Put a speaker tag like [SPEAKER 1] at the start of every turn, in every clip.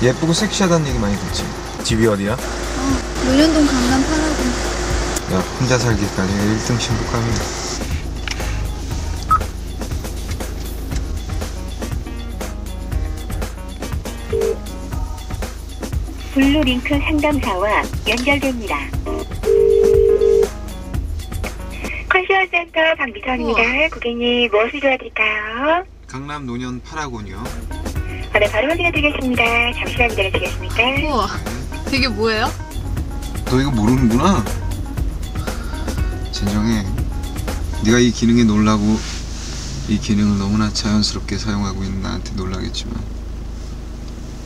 [SPEAKER 1] 예쁘고 섹시하다는 얘기 많이 듣지. 집이 어디야?
[SPEAKER 2] 논현동 강남 파라고
[SPEAKER 1] 야, 혼자 살기까지 1등 신부감이야.
[SPEAKER 3] 블루링크 상담사와 연결됩니다. 컨시어센터 박미선입니다. 고객님 무엇을 도와드릴까요?
[SPEAKER 1] 강남 노년 파라곤이요.
[SPEAKER 3] 아, 네, 바로 확인해 드리겠습니다. 잠시만 기다려주시겠습니까?
[SPEAKER 2] 우와 이게 뭐예요?
[SPEAKER 1] 너 이거 모르는구나. 진정해. 네가 이 기능에 놀라고 이 기능을 너무나 자연스럽게 사용하고 있는 나한테 놀라겠지만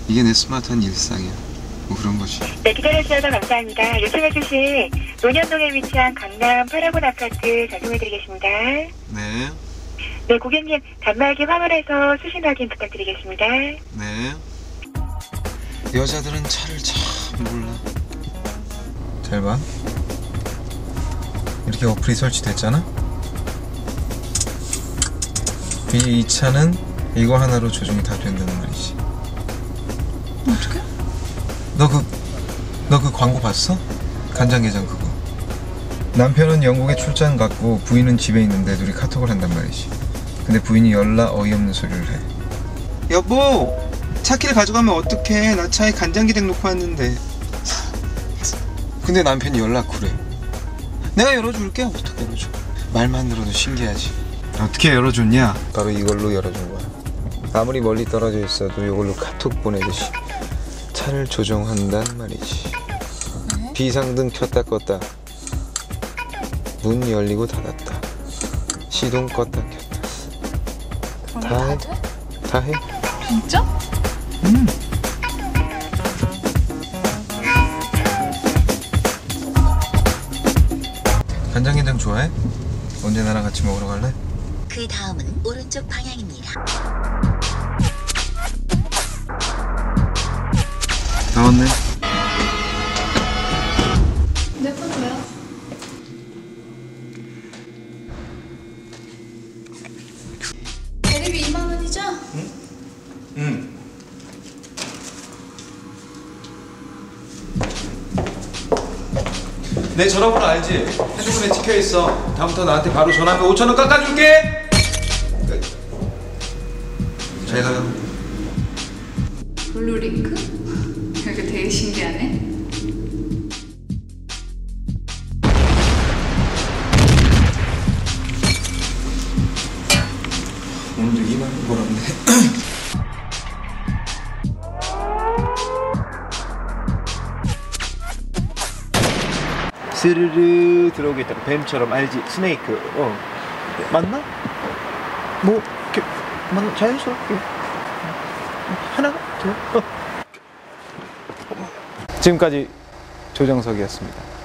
[SPEAKER 1] 이게 내 스마트한 일상이야. 뭐 그런 거지.
[SPEAKER 3] 네, 기다려주셔서 감사합니다. 요청해주신 논현동에 위치한 강남 파라곤 아파트 전송해드리겠습니다.
[SPEAKER 1] 네,
[SPEAKER 3] 네, 고객님 단말기 화면에서 수신 확인 부탁드리겠습니다.
[SPEAKER 1] 네. 여자들은 차를 참 몰라. 잘 봐. 이렇게 어플이 설치됐잖아. 이, 이 차는 이거 하나로 조정이 다 된다는 말이지.
[SPEAKER 2] 어떻게?
[SPEAKER 1] 너 그, 너 그 광고 봤어? 간장게장 그거. 남편은 영국에 출장 갔고 부인은 집에 있는데 둘이 카톡을 한단 말이지. 근데 부인이 열나 어이없는 소리를 해. 여보, 차키를 가져가면 어떡해? 나 차에 간장게장 놓고 왔는데. 근데 남편이 연락 그래. 내가 열어줄게. 어떻게 열어줘? 말만 들어도 신기하지. 어떻게 열어줬냐? 바로 이걸로 열어준 거야. 아무리 멀리 떨어져 있어도 이걸로 카톡 보내듯이 차를 조정한단 말이지. 비상등 켰다 껐다. 문 열리고 닫았다. 시동 껐다 켰다.
[SPEAKER 2] 그런
[SPEAKER 1] 다 해.
[SPEAKER 2] 거다 돼?
[SPEAKER 1] 다 해.
[SPEAKER 2] 진짜?
[SPEAKER 1] 음. 간장게장 좋아해? 언제 나랑 같이 먹으러 갈래?
[SPEAKER 4] 그 다음은 오른쪽 방향입니다.
[SPEAKER 1] 나왔네.
[SPEAKER 2] 내 건데요 대리비 2만 원이죠?
[SPEAKER 1] 응. 내 전화번호 알지? 핸드폰에 찍혀 있어. 다음부터 나한테 바로 전화하면 5천 원 깎아줄게. 잘 가요.
[SPEAKER 2] 블루링크? 신기하네.
[SPEAKER 1] 오늘도 2만 원 벌었네.
[SPEAKER 5] 스르르 들어오겠다가 뱀처럼 알지? 스네이크. 어. 맞나? 뭐 이렇게 맞나? 자연스럽게. 하나 둘 어. 지금까지 조정석이었습니다.